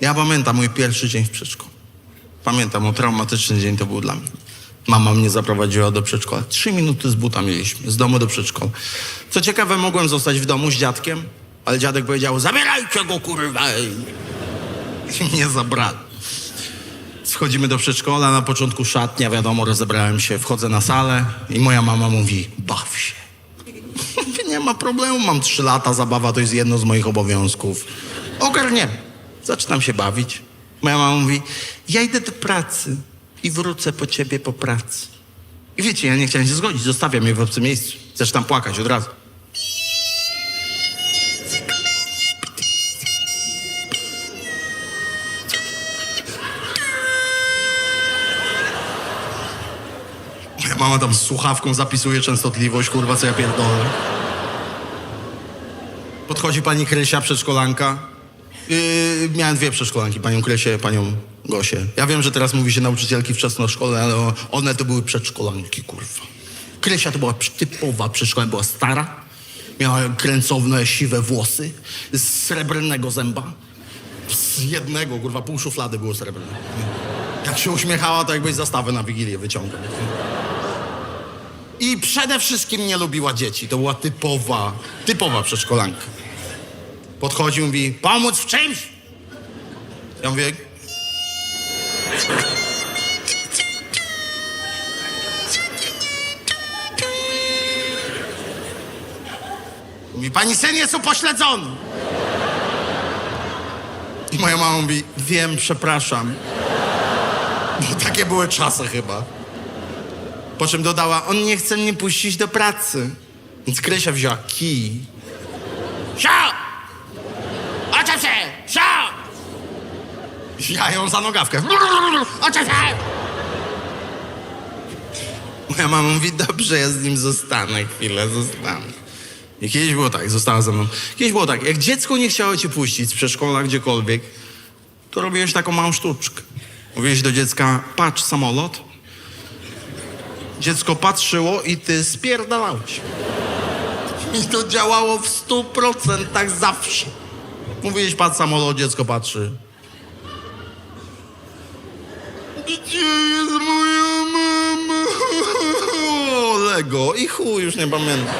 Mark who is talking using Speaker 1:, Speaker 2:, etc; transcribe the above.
Speaker 1: Ja pamiętam mój pierwszy dzień w przedszkolu. Pamiętam, o traumatyczny dzień to był dla mnie. Mama mnie zaprowadziła do przedszkola. Trzy minuty z buta mieliśmy, z domu do przedszkola. Co ciekawe, mogłem zostać w domu z dziadkiem, ale dziadek powiedział, zabierajcie go, kurwa. I mnie zabrali. Wchodzimy do przedszkola, na początku szatnia, wiadomo, rozebrałem się, wchodzę na salę i moja mama mówi, baw się. Nie ma problemu, mam trzy lata, zabawa to jest jedno z moich obowiązków. Ogarniemy. Zaczynam się bawić. Moja mama mówi, ja idę do pracy i wrócę po ciebie po pracy. I wiecie, ja nie chciałem się zgodzić, zostawiam je w obcym miejscu. Zaczynam płakać od razu. Moja mama tam z słuchawką zapisuje częstotliwość, kurwa, co ja pierdolę. Podchodzi pani Krysia, przedszkolanka. Yy, miałem dwie przedszkolanki, panią Krysię, panią Gosię. Ja wiem, że teraz mówi się nauczycielki wczesnoszkolne, ale one to były przedszkolanki, kurwa. Krysia to była typowa przedszkolanka, była stara. Miała kręcowne, siwe włosy, z srebrnego zęba. Z jednego, kurwa, pół szuflady było srebrne. Jak się uśmiechała, to jakbyś zastawę na Wigilię wyciągał. I przede wszystkim nie lubiła dzieci. To była typowa, typowa przedszkolanka. Podchodzi i mówi, pomóc w czymś? Ja mówię, mówi, pani syn jest upośledzony. I moja mama mówi, wiem, przepraszam. Bo takie były czasy chyba. Po czym dodała, on nie chce mnie puścić do pracy. Więc Krysia wzięła kij. Sio! Ja ją za nogawkę. Oczep się! Moja mama mówi, dobrze, ja z nim zostanę chwilę, zostanę. I kiedyś było tak, została ze mną. Kiedyś było tak, jak dziecko nie chciało cię puścić z przedszkola gdziekolwiek, to robiłeś taką małą sztuczkę. Mówiłeś do dziecka, patrz samolot, Dziecko patrzyło i ty spierdalałeś. I to działało w stu procentach zawsze. Mówiłeś, patrz samolot, dziecko patrzy. Gdzie jest moja mama? Lego. I chuj, już nie pamiętam.